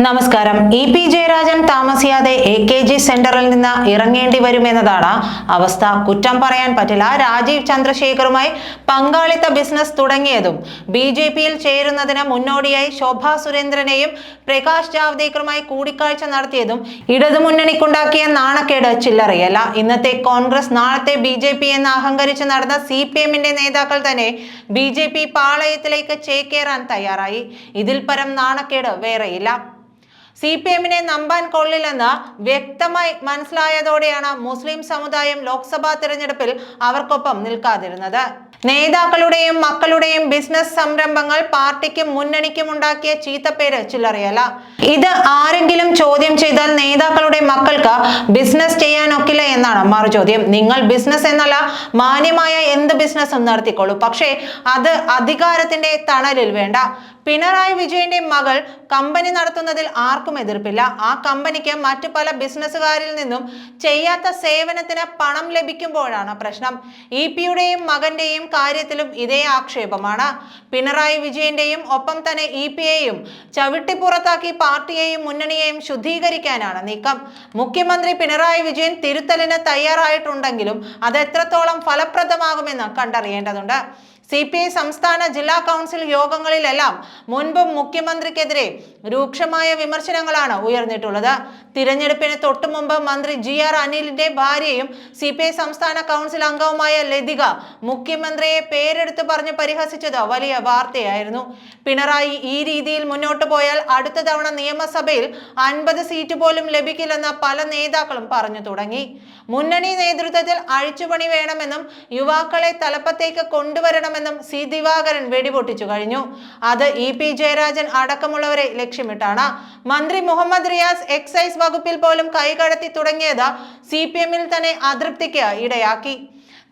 നമസ്കാരം. E P Jayarajan താമസിയാതെ A K G സെന്ററിൽ നിന്ന് ഇറങ്ങേണ്ടി വരുമെന്നതാണ് അവസ്ഥ. കുറ്റം പറയാൻ പറ്റില്ല. രാജീവ് ചന്ദ്രശേഖറുമായി പങ്കാളിത്ത ബിസിനസ് തുടങ്ങിയതും ബി ജെ പിയിൽ ചേരുന്നതിന് മുന്നോടിയായി ശോഭാ സുരേന്ദ്രനെയും പ്രകാശ് ജാവ്ദേക്കറുമായി കൂടിക്കാഴ്ച നടത്തിയതും ഇടതുമുന്നണിക്കുണ്ടാക്കിയ നാണക്കേട് ചില്ലറയല്ല. ഇന്നത്തെ കോൺഗ്രസ് നാളത്തെ ബി ജെ പി എന്ന് അഹങ്കരിച്ച് നടന്ന സി പി എമ്മിന്റെ നേതാക്കൾ തന്നെ ബി ജെ പി പാളയത്തിലേക്ക് ചേക്കേറാൻ തയ്യാറായി. ഇതിൽ പരം നാണക്കേട് വേറെയില്ല. സി പി എമ്മിനെ നമ്പാൻ കൊള്ളില്ലെന്ന് വ്യക്തമായി മനസ്സിലായതോടെയാണ് മുസ്ലിം സമുദായം ലോക്സഭാ തിരഞ്ഞെടുപ്പിൽ അവർക്കൊപ്പം നിൽക്കാതിരുന്നത്. നേതാക്കളുടെയും മക്കളുടെയും ബിസിനസ് സംരംഭങ്ങൾ പാർട്ടിക്കും മുന്നണിക്കും ഉണ്ടാക്കിയ ചീത്തപ്പേര് ചില്ലറിയല്ല. ഇത് ആരെങ്കിലും ചോദ്യം ചെയ്താൽ നേതാക്കളുടെ മക്കൾക്ക് ബിസിനസ് ചെയ്യാനൊക്കില്ല എന്നാണ് മറുചോദ്യം നിങ്ങൾ ബിസിനസ് എന്നല്ല മാന്യമായ എന്ത് ബിസിനസ്സും നടത്തിക്കോളൂ. പക്ഷേ അത് അധികാരത്തിന്റെ തണലിൽ വേണ്ട. പിണറായി വിജയന്റെ മകൾ കമ്പനി നടത്തുന്നതിൽ ആർക്കും എതിർപ്പില്ല. ആ കമ്പനിക്ക് മറ്റു പല ബിസിനസ്സുകാരിൽ നിന്നും ചെയ്യാത്ത സേവനത്തിന് പണം ലഭിക്കുമ്പോഴാണ് പ്രശ്നം. ഇ പിയുടെയും മകന്റെയും കാര്യത്തിലും ഇതേ ആക്ഷേപമാണ്. പിണറായി വിജയന്റെയും ഒപ്പം തന്നെ ഇ പിയെയും ചവിട്ടിപ്പുറത്താക്കി പാർട്ടിയെയും മുന്നണിയെയും ശുദ്ധീകരിക്കാനാണ് നീക്കം. മുഖ്യമന്ത്രി പിണറായി വിജയൻ തിരുത്തലിന് തയ്യാറായിട്ടുണ്ടെങ്കിലും അത് എത്രത്തോളം ഫലപ്രദമാകുമെന്ന് കണ്ടറിയേണ്ടതുണ്ട്. സി പി ഐ സംസ്ഥാന ജില്ലാ കൗൺസിൽ യോഗങ്ങളിലെല്ലാം മുൻപും മുഖ്യമന്ത്രിക്കെതിരെ രൂക്ഷമായ വിമർശനങ്ങളാണ് ഉയർന്നിട്ടുള്ളത്. തിരഞ്ഞെടുപ്പിന് തൊട്ടു മുമ്പ് മന്ത്രി ജി ആർ അനിലിന്റെ ഭാര്യയും സി പി ഐ സംസ്ഥാന കൗൺസിൽ അംഗവുമായ ലതിക മുഖ്യമന്ത്രിയെ പേരെടുത്ത് പറഞ്ഞ് പരിഹസിച്ചത് വലിയ വാർത്തയായിരുന്നു. പിണറായി ഈ രീതിയിൽ മുന്നോട്ട് പോയാൽ അടുത്ത തവണ നിയമസഭയിൽ അൻപത് സീറ്റ് പോലും ലഭിക്കില്ലെന്ന് പല നേതാക്കളും പറഞ്ഞു തുടങ്ങി. മുന്നണി നേതൃത്വത്തിൽ അഴിച്ചുപണി വേണമെന്നും യുവാക്കളെ തലപ്പത്തേക്ക് കൊണ്ടുവരണമെന്നും സി ദിവാകരൻ വെടിപൊട്ടിച്ചു കഴിഞ്ഞു. അത് ഇ പി ജയരാജൻ അടക്കമുള്ളവരെ ലക്ഷ്യമിട്ടാണ്. മന്ത്രി മുഹമ്മദ് റിയാസ് എക്സൈസ് വകുപ്പിൽ പോലും കൈകടത്തി തുടങ്ങിയത് സി പി എമ്മിൽ തന്നെ അതൃപ്തിക്ക് ഇടയാക്കി.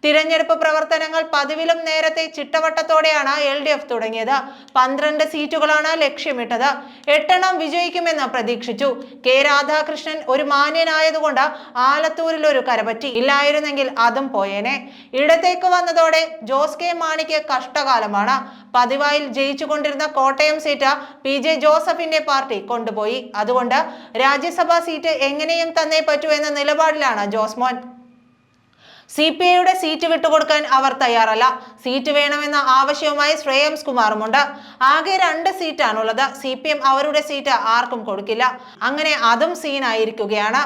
തിരഞ്ഞെടുപ്പ് പ്രവർത്തനങ്ങൾ പതിവിലും നേരത്തെ ചിട്ടവട്ടത്തോടെയാണ് എൽ ഡി എഫ് തുടങ്ങിയത്. പന്ത്രണ്ട് സീറ്റുകളാണ് ലക്ഷ്യമിട്ടത്. എട്ടെണ്ണം വിജയിക്കുമെന്ന് പ്രതീക്ഷിച്ചു. കെ രാധാകൃഷ്ണൻ ഒരു മാന്യനായതുകൊണ്ട് ആലത്തൂരിൽ ഒരു കരപറ്റി ഇല്ലായിരുന്നെങ്കിൽ അതും പോയേനെ. ഇടത്തേക്ക് വന്നതോടെ ജോസ് കെ മാണിക്ക് കഷ്ടകാലമാണ്. പതിവായിൽ ജയിച്ചുകൊണ്ടിരുന്ന കോട്ടയം സീറ്റ് പി ജെ ജോസഫിന്റെ പാർട്ടി കൊണ്ടുപോയി. അതുകൊണ്ട് രാജ്യസഭാ സീറ്റ് എങ്ങനെയും തന്നെ പറ്റൂ എന്ന നിലപാടിലാണ് ജോസ്മോൻ സി പി ഐയുടെ സീറ്റ് വിട്ടുകൊടുക്കാൻ അവർ തയ്യാറല്ല. സീറ്റ് വേണമെന്ന ആവശ്യവുമായി ശ്രേയംസ് കുമാറുമുണ്ട്. ആകെ രണ്ട് സീറ്റാണുള്ളത്. സി പി എം അവരുടെ സീറ്റ് ആർക്കും കൊടുക്കില്ല. അങ്ങനെ അതും സീനായിരിക്കുകയാണ്.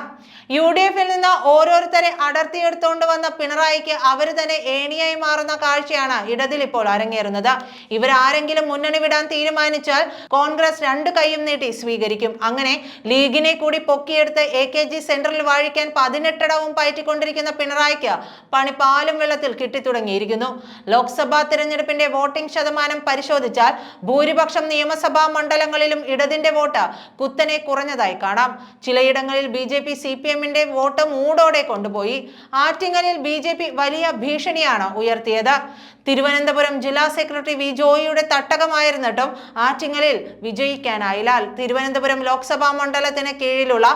യു ഡി എഫിൽ നിന്ന് ഓരോരുത്തരെ അടർത്തിയെടുത്തുകൊണ്ട് വന്ന പിണറായിക്ക് അവർ തന്നെ ഏണിയായി മാറുന്ന കാഴ്ചയാണ് ഇടതിൽ ഇപ്പോൾ അരങ്ങേറുന്നത്. ഇവരാരെങ്കിലും മുന്നണി വിടാൻ തീരുമാനിച്ചാൽ കോൺഗ്രസ് രണ്ട് കൈയും നീട്ടി സ്വീകരിക്കും. അങ്ങനെ ലീഗിനെ കൂടി പൊക്കിയെടുത്ത് എ കെ ജി സെന്ററിൽ വാഴിക്കാൻ പതിനെട്ടിടവും പയറ്റിക്കൊണ്ടിരിക്കുന്ന പിണറായിക്ക് പണി പാലും വെള്ളത്തിൽ കിട്ടിത്തുടങ്ങിയിരിക്കുന്നു. ലോക്സഭാ തിരഞ്ഞെടുപ്പിന്റെ വോട്ടിംഗ് ശതമാനം പരിശോധിച്ചാൽ ഭൂരിപക്ഷം നിയമസഭാ മണ്ഡലങ്ങളിലും ഇടതിന്റെ വോട്ട് കുത്തനെ കുറഞ്ഞതായി കാണാം. ചിലയിടങ്ങളിൽ B J P C P എമ്മിന്റെ വോട്ട് മൂടോടെ കൊണ്ടുപോയി. ആറ്റിങ്ങലിൽ ബി ജെ പി വലിയ ഭീഷണിയാണ് ഉയർത്തിയത്. തിരുവനന്തപുരം ജില്ലാ സെക്രട്ടറി വി ജോയിയുടെ തട്ടകമായിരുന്നിട്ടും ആറ്റിങ്ങലിൽ വിജയിക്കാനായില്ല. തിരുവനന്തപുരം ലോക്സഭാ മണ്ഡലത്തിന് കീഴിലുള്ള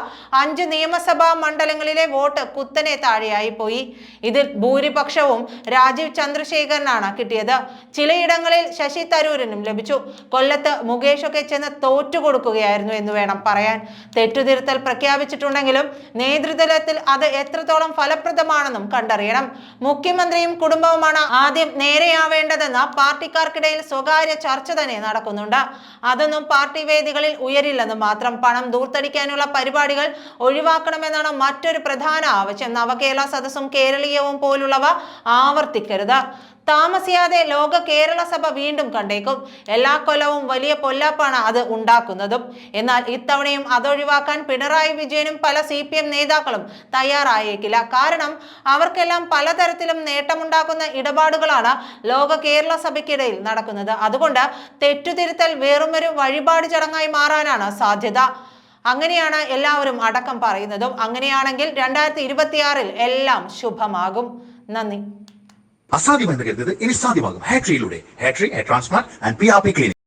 അഞ്ച് നിയമസഭാ മണ്ഡലങ്ങളിലെ വോട്ട് കുത്തനെ താഴെയായി പോയി. ഇതിൽ ഭൂരിപക്ഷവും രാജീവ് ചന്ദ്രശേഖരനാണ് കിട്ടിയത്. ചിലയിടങ്ങളിൽ ശശി തരൂരിനും ലഭിച്ചു. കൊല്ലത്ത് മുകേഷൊക്കെ ചെന്ന് തോറ്റുകൊടുക്കുകയായിരുന്നു എന്ന് വേണം പറയാൻ. തെറ്റുതിരുത്തൽ പ്രഖ്യാപിച്ചിട്ടുണ്ടെങ്കിലും നേതൃതലത്തിൽ അത് എത്രത്തോളം ഫലപ്രദമാണെന്നും കണ്ടറിയണം. മുഖ്യമന്ത്രിയും കുടുംബവുമാണ് ആദ്യം നേരെയാവേണ്ടതെന്ന് പാർട്ടിക്കാർക്കിടയിൽ സ്വകാര്യ ചർച്ച തന്നെ നടക്കുന്നുണ്ട്. അതൊന്നും പാർട്ടി വേദികളിൽ ഉയരില്ലെന്ന് മാത്രം പണം ദൂർത്തടിക്കാനുള്ള പരിപാടികൾ ഒഴിവാക്കണമെന്നാണ് മറ്റൊരു പ്രധാന ആവശ്യം. നവകേരള സദസ്സും കേരളീയവും പോലുള്ളവ ആവർത്തിക്കരുത്. താമസിയാതെ ലോക കേരള സഭ വീണ്ടും കണ്ടേക്കും. എല്ലാ കൊല്ലവും വലിയ പൊല്ലാപ്പാണ് അത് ഉണ്ടാക്കുന്നതും. എന്നാൽ ഇത്തവണയും അതൊഴിവാക്കാൻ പിണറായി വിജയനും പല സി പി എം നേതാക്കളും തയ്യാറായേക്കില്ല. കാരണം അവർക്കെല്ലാം പലതരത്തിലും നേട്ടമുണ്ടാക്കുന്ന ഇടപാടുകളാണ് ലോക കേരള സഭയ്ക്കിടയിൽ നടക്കുന്നത്. അതുകൊണ്ട് തെറ്റുതിരുത്തൽ വെറുമൊരു വഴിപാട് ചടങ്ങായി മാറാനാണ് സാധ്യത. അങ്ങനെയാണ് എല്ലാവരും അടക്കം പറയുന്നതും. അങ്ങനെയാണെങ്കിൽ രണ്ടായിരത്തി ഇരുപത്തിയാറിൽ എല്ലാം ശുഭമാകും. നന്ദി. അസാധ്യമെന്ന് കരുതത് ഇനി സാധ്യമാകും. ഹാട്രിയിലൂടെ ഹാട്രി hair transplant and P R P clinic